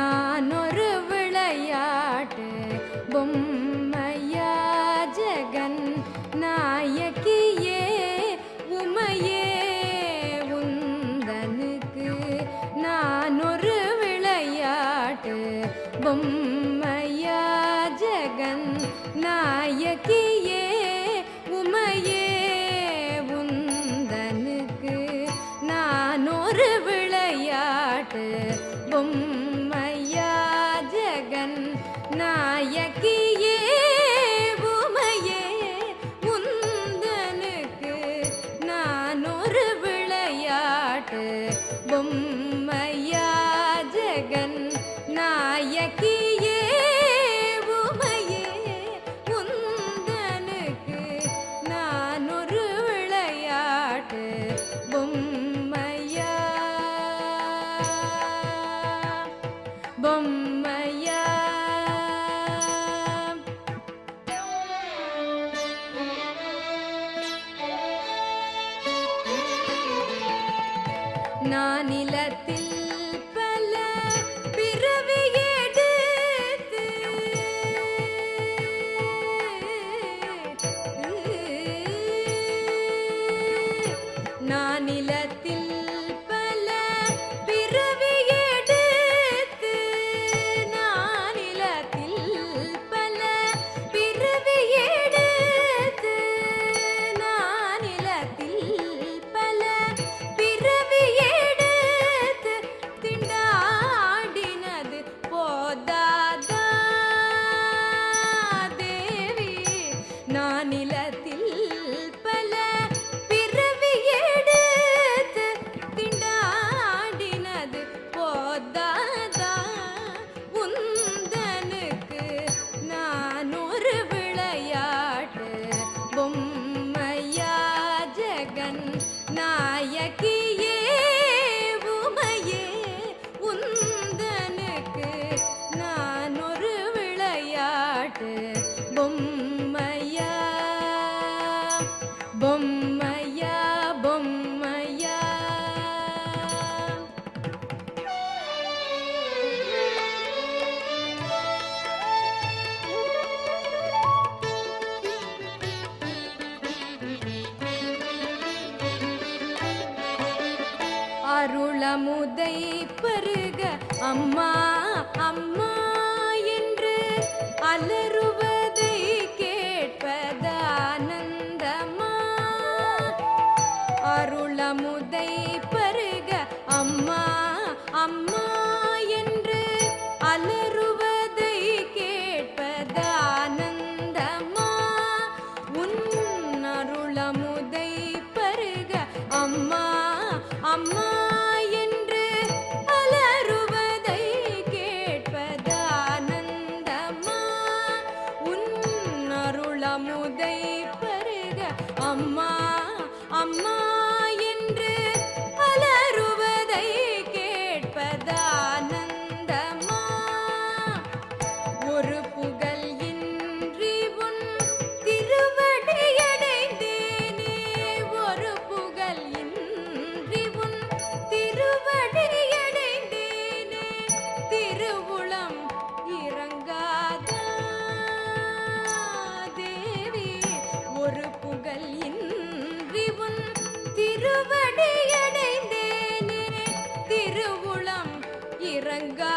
நான் ஒரு விளையாட்டு. பொம்மையா ஜெகன் நாயக்கியே உமையே உந்தனுக்கு நான் ஒரு விளையாட்டு. பொம்மையா ஜெகன் நாயக்கியே உமையே உந்தனுக்கு நான் ஒரு நாயகியே உமையே உந்தனுக்கு நான் ஒரு விளையாட்டு. பொம்மையா ஜெகன் நாயகியே உமையே உந்தனுக்கு நான் ஒரு விளையாட்டு. நான் நிலத்தில் பொம்மையா பொம்மையா. அருளமுதை பருக அம்மா அம்மா என்று அலறுவதை அருளமுதை இறங்கா